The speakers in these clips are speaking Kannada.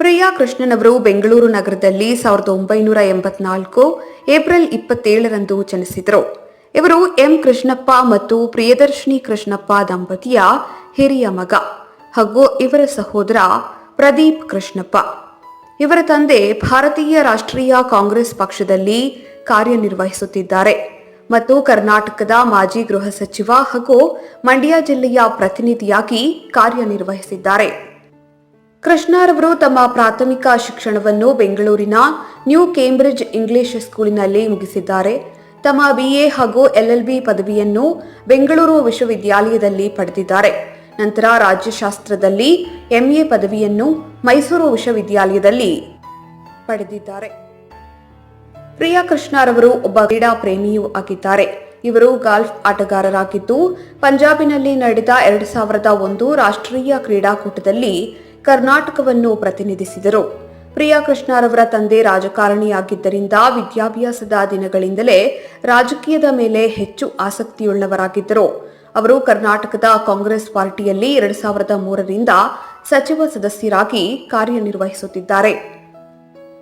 ಪ್ರಿಯಾ ಕೃಷ್ಣನವರು ಬೆಂಗಳೂರು ನಗರದಲ್ಲಿ ಸಾವಿರದ ಒಂಬೈನೂರ ಎಂಬತ್ನಾಲ್ಕು ಏಪ್ರಿಲ್ ಇಪ್ಪತ್ತೇಳರಂದು ಜನಿಸಿದರು. ಇವರು ಎಂ ಕೃಷ್ಣಪ್ಪ ಮತ್ತು ಪ್ರಿಯದರ್ಶಿನಿ ಕೃಷ್ಣಪ್ಪ ದಂಪತಿಯ ಹಿರಿಯ ಮಗ ಹಾಗೂ ಇವರ ಸಹೋದರ ಪ್ರದೀಪ್ ಕೃಷ್ಣಪ್ಪ. ಇವರ ತಂದೆ ಭಾರತೀಯ ರಾಷ್ಟ್ರೀಯ ಕಾಂಗ್ರೆಸ್ ಪಕ್ಷದಲ್ಲಿ ಕಾರ್ಯನಿರ್ವಹಿಸುತ್ತಿದ್ದಾರೆ ಮತ್ತು ಕರ್ನಾಟಕದ ಮಾಜಿ ಗೃಹ ಸಚಿವ ಹಾಗೂ ಮಂಡ್ಯ ಜಿಲ್ಲೆಯ ಪ್ರತಿನಿಧಿಯಾಗಿ ಕಾರ್ಯನಿರ್ವಹಿಸಿದ್ದಾರೆ. ಕೃಷ್ಣರವರು ತಮ್ಮ ಪ್ರಾಥಮಿಕ ಶಿಕ್ಷಣವನ್ನು ಬೆಂಗಳೂರಿನ ನ್ಯೂ ಕೇಂಬ್ರಿಡ್ಜ್ ಇಂಗ್ಲಿಷ್ ಸ್ಕೂಲಿನಲ್ಲಿ ಮುಗಿಸಿದ್ದಾರೆ. ತಮ್ಮ ಬಿಎ ಹಾಗೂ ಎಲ್ಎಲ್ಬಿ ಪದವಿಯನ್ನು ಬೆಂಗಳೂರು ವಿಶ್ವವಿದ್ಯಾಲಯದಲ್ಲಿ ಪಡೆದಿದ್ದಾರೆ. ನಂತರ ರಾಜ್ಯಶಾಸ್ತ್ರದಲ್ಲಿ ಎಂಎ ಪದವಿಯನ್ನು ಮೈಸೂರು ವಿಶ್ವವಿದ್ಯಾಲಯದಲ್ಲಿ ಪಡೆದಿದ್ದಾರೆ. ಪ್ರಿಯಾ ಕೃಷ್ಣರವರು ಒಬ್ಬ ಕ್ರೀಡಾ ಪ್ರೇಮಿಯೂ ಆಗಿದ್ದಾರೆ. ಇವರು ಗಾಲ್ಫ್ ಆಟಗಾರರಾಗಿದ್ದು, ಪಂಜಾಬಿನಲ್ಲಿ ನಡೆದ ಎರಡು ಸಾವಿರದ ಒಂದು ರಾಷ್ಟ್ರೀಯ ಕ್ರೀಡಾಕೂಟದಲ್ಲಿ ಕರ್ನಾಟಕವನ್ನು ಪ್ರತಿನಿಧಿಸಿದರು. ಪ್ರಿಯಾ ಕೃಷ್ಣರವರ ತಂದೆ ರಾಜಕಾರಣಿಯಾಗಿದ್ದರಿಂದ ವಿದ್ಯಾಭ್ಯಾಸದ ದಿನಗಳಿಂದಲೇ ರಾಜಕೀಯದ ಮೇಲೆ ಹೆಚ್ಚು ಆಸಕ್ತಿಯುಳ್ಳವರಾಗಿದ್ದರು. ಅವರು ಕರ್ನಾಟಕದ ಕಾಂಗ್ರೆಸ್ ಪಾರ್ಟಿಯಲ್ಲಿ ಎರಡ್ ಸಾವಿರದ ಮೂರರಿಂದ ಸಚಿವ ಸದಸ್ಯರಾಗಿ ಕಾರ್ಯನಿರ್ವಹಿಸುತ್ತಿದ್ದಾರೆ.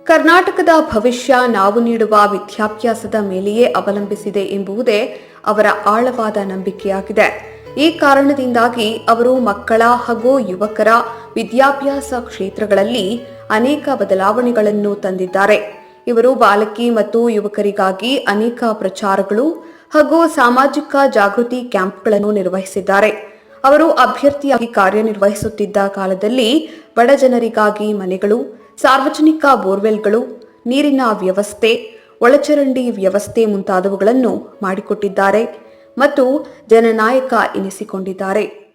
ಕರ್ನಾಟಕದ ಭವಿಷ್ಯ ನಾವು ನೀಡುವ ವಿದ್ಯಾಭ್ಯಾಸದ ಮೇಲೆಯೇ ಅವಲಂಬಿಸಿದೆ ಎಂಬುದೇ ಅವರ ಆಳವಾದ ನಂಬಿಕೆಯಾಗಿದೆ. ಈ ಕಾರಣದಿಂದಾಗಿ ಅವರು ಮಕ್ಕಳ ಹಾಗೂ ಯುವಕರ ವಿದ್ಯಾಭ್ಯಾಸ ಕ್ಷೇತ್ರಗಳಲ್ಲಿ ಅನೇಕ ಬದಲಾವಣೆಗಳನ್ನು ತಂದಿದ್ದಾರೆ. ಇವರು ಬಾಲಕಿ ಮತ್ತು ಯುವಕರಿಗಾಗಿ ಅನೇಕ ಪ್ರಚಾರಗಳು ಹಾಗೂ ಸಾಮಾಜಿಕ ಜಾಗೃತಿ ಕ್ಯಾಂಪ್ಗಳನ್ನು ನಿರ್ವಹಿಸಿದ್ದಾರೆ. ಅವರು ಅಭ್ಯರ್ಥಿಯಾಗಿ ಕಾರ್ಯನಿರ್ವಹಿಸುತ್ತಿದ್ದ ಕಾಲದಲ್ಲಿ ಬಡ ಜನರಿಗಾಗಿ ಮನೆಗಳು, ಸಾರ್ವಜನಿಕ ಬೋರ್ವೆಲ್ಗಳು, ನೀರಿನ ವ್ಯವಸ್ಥೆ, ಒಳಚರಂಡಿ ವ್ಯವಸ್ಥೆ ಮುಂತಾದವುಗಳನ್ನು ಮಾಡಿಕೊಟ್ಟಿದ್ದಾರೆ. ಮತ್ತು ಜನನಾಯಕ ಎನಿಸಿಕೊಂಡಿದ್ದಾರೆ.